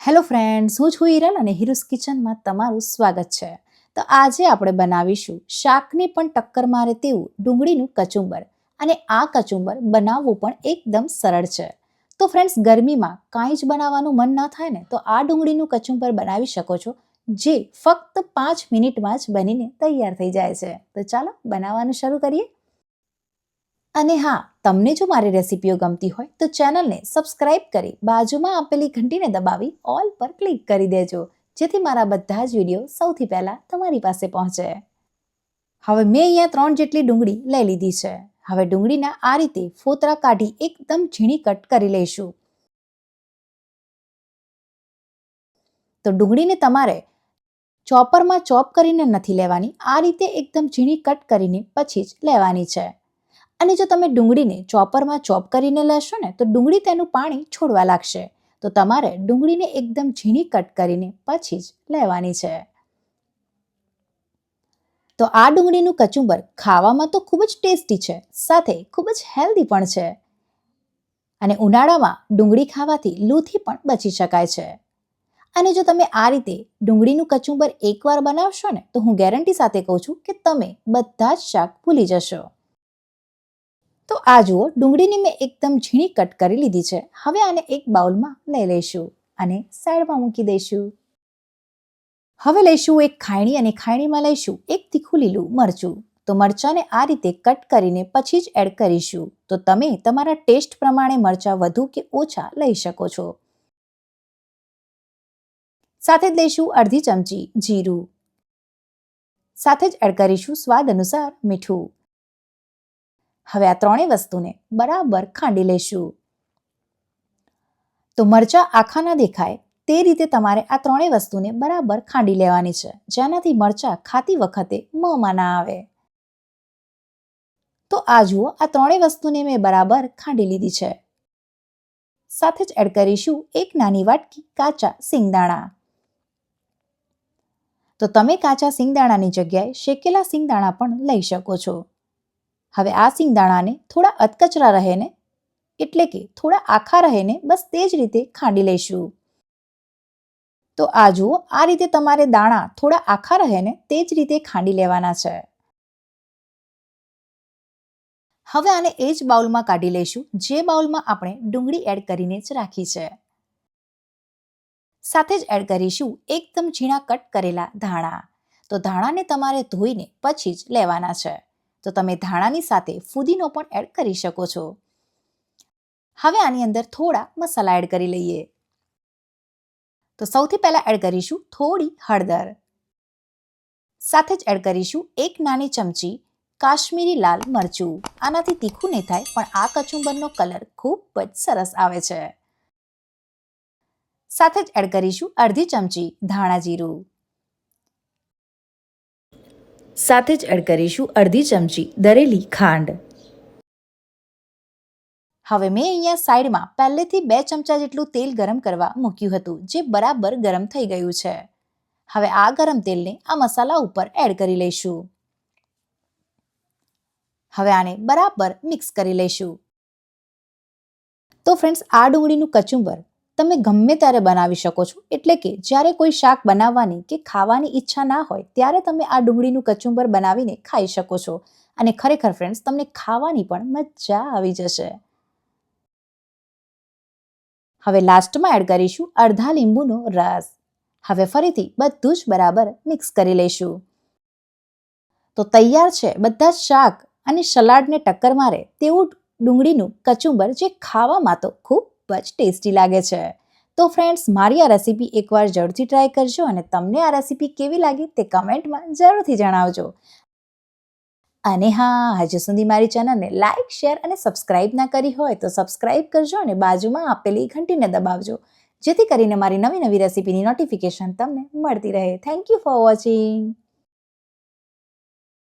Hello friends, હું છું હિરલ અને હિરુસ કિચનમાં તમારું સ્વાગત છે. તો આજે આપણે બનાવીશું શાકને પણ ટક્કર મારે તેવું ડુંગળીનું કચુંબર અને આ કચુંબર બનાવવું પણ એકદમ સરળ છે. તો ફ્રેન્ડ્સ, ગરમીમાં કાંઈ જ બનાવવાનું મન ન થાય ને તો આ ડુંગળીનું કચુંબર બનાવી શકો છો, જે ફક્ત પાંચ મિનિટમાં જ બનીને તૈયાર થઈ જાય છે. તો ચાલો બનાવવાનું શરૂ કરીએ. અને હા, તમને જો મારી રેસિપીઓ ગમતી હોય, તો ચેનલને સબસ્ક્રાઇબ કરી બાજુમાં આપેલી ઘંટીને દબાવી ઓલ પર ક્લિક કરી દેજો, જેથી મારા બધા જ વીડિયો સૌથી પહેલાં તમારી પાસે પહોંચે. હવે મેં અહીંયા ત્રણ જેટલી ડુંગળી લઈ લીધી છે. હવે ડુંગળીના આ રીતે ફોતરા કાઢી એકદમ ઝીણી કટ કરી લઈશું. તો ડુંગળીને તમારે ચોપરમાં ચોપ કરીને નથી લેવાની, આ રીતે એકદમ ઝીણી કટ કરીને પછી જ લેવાની છે. અને જો તમે ડુંગળીને ચોપરમાં ચોપ કરીને લેશો ને, તો ડુંગળી તેનું પાણી છોડવા લાગશે. તો તમારે ડુંગળીને એકદમ ઝીણી કટ કરીને પછી જ લેવાની છે. તો આ ડુંગળીનું કચુંબર ખાવામાં તો ખૂબ જ ટેસ્ટી છે, સાથે ખૂબ જ હેલ્ધી પણ છે. અને ઉનાળામાં ડુંગળી ખાવાથી લૂથી પણ બચી શકાય છે. અને જો તમે આ રીતે ડુંગળીનું કચુંબર એકવાર બનાવશો ને, તો હું ગેરંટી સાથે કહું છું કે તમે બધા જ શાક ભૂલી જશો. તો આ જુઓ, ડુંગળીની મેં એકદમ ઝીણી કટ કરી લીધી છે. હવે આને એક બાઉલમાં લઈ લઈશું અને સાઈડમાં મૂકી દઈશું. હવે લઈશું એક ખાયણી અને ખાયણીમાં લઈશું એક તીખું લીલું મરચું. તો મરચાંને આ રીતે કટ કરીને પછી જ એડ કરીશું. તો તમે તમારા ટેસ્ટ પ્રમાણે મરચાં વધુ કે ઓછા લઈ શકો છો. સાથે જ લઈશું અડધી ચમચી જીરું. સાથે જ એડ કરીશું સ્વાદ અનુસાર મીઠું. હવે આ ત્રણેય વસ્તુને બરાબર ખાંડી લઈશું તો મરચાં આખા ન દેખાય, તે રીતે તમારે આ ત્રણેય વસ્તુને બરાબર ખાંડી લેવાની છે, જેનાથી મરચાં ખાતી વખતે મોંમાં ના આવે. તો આ જુઓ, આ ત્રણેય વસ્તુને મેં બરાબર ખાંડી લીધી છે. સાથે જ એડ કરીશું એક નાની વાટકી કાચા સિંગદાણા. તો તમે કાચા સિંગદાણાની જગ્યાએ શેકેલા સિંગદાણા પણ લઈ શકો છો. હવે આ સિંગદાણાને થોડા અધકચરા રહે ને એટલે કે થોડા આખા રહે ને બસ તે જ રીતે ખાંડી લઈશું. તો આ જુઓ, આ રીતે તમારે દાણા થોડા આખા રહે ને તે જ રીતે ખાંડી લેવાના છે. હવે આને એ જ બાઉલમાં કાઢી લઈશું, જે બાઉલમાં આપણે ડુંગળી એડ કરીને જ રાખી છે. સાથે જ એડ કરીશું એકદમ ઝીણા કટ કરેલા ધાણા. તો ધાણાને તમારે ધોઈને પછી જ લેવાના છે. તો તમે ધાણાની સાથે ફુદીનો પણ એડ કરી શકો છો. હવે આની અંદર થોડા મસાલા એડ કરી લઈએ. તો સૌથી પહેલાં એડ કરીશું થોડી હળદર. સાથે જ એડ કરીશું એક નાની ચમચી કાશ્મીરી લાલ મરચું. આનાથી તીખું નહીં થાય, પણ આ કચુંબરનો કલર ખૂબ જ સરસ આવે છે. સાથે જ એડ કરીશું અડધી ચમચી ધાણા જીરું. સાથે જ એડ કરીશું અડધી ચમચી દરેલી ખાંડ. હવે મેં અહીંયા સાઈડમાં પહેલેથી બે ચમચા જેટલું તેલ ગરમ કરવા મૂક્યું હતું, જે બરાબર ગરમ થઈ ગયું છે. હવે આ ગરમ તેલને આ મસાલા ઉપર એડ કરી લઈશું. હવે આને બરાબર મિક્સ કરી લઈશું. તો ફ્રેન્ડ્સ આ ડુંગળીનું કચુંબર તમે ગમે ત્યારે બનાવી શકો છો. એટલે કે જ્યારે કોઈ શાક બનાવવાની કે ખાવાની ઈચ્છા ના હોય, ત્યારે તમે આ ડુંગળીનું કચુંબર બનાવીને ખાઈ શકો છો. અને ખરેખર ફ્રેન્ડ્સ તમને ખાવાની પણ મજા આવી જશે. હવે લાસ્ટમાં એડ કરીશું અડધા લીંબુનો રસ. હવે ફરીથી બધું જ બરાબર મિક્સ કરી લઈશું. તો તૈયાર છે બધા શાક અને સલાડને ટક્કર મારે તેવું ડુંગળીનું કચુંબર જે ખાવામાં તો ખૂબ જ ટેસ્ટી લાગે છે. તો ફ્રેન્ડ્સ મારી આ રેસીપી એકવાર જરૂરથી ટ્રાય કરજો અને તમને આ રેસીપી કેવી લાગી તે કમેન્ટમાં જરૂરથી જણાવજો. અને હા, હજુ સુધી મારી ચેનલને લાઇક શેર અને સબસ્ક્રાઇબ ના કરી હોય તો સબસ્ક્રાઇબ કરજો અને બાજુમાં આપેલી ઘંટીને દબાવજો. જેથી કરીને મારી નવી નવી રેસીપીની નોટિફિકેશન તમને મળતી રહે. Thank you for watching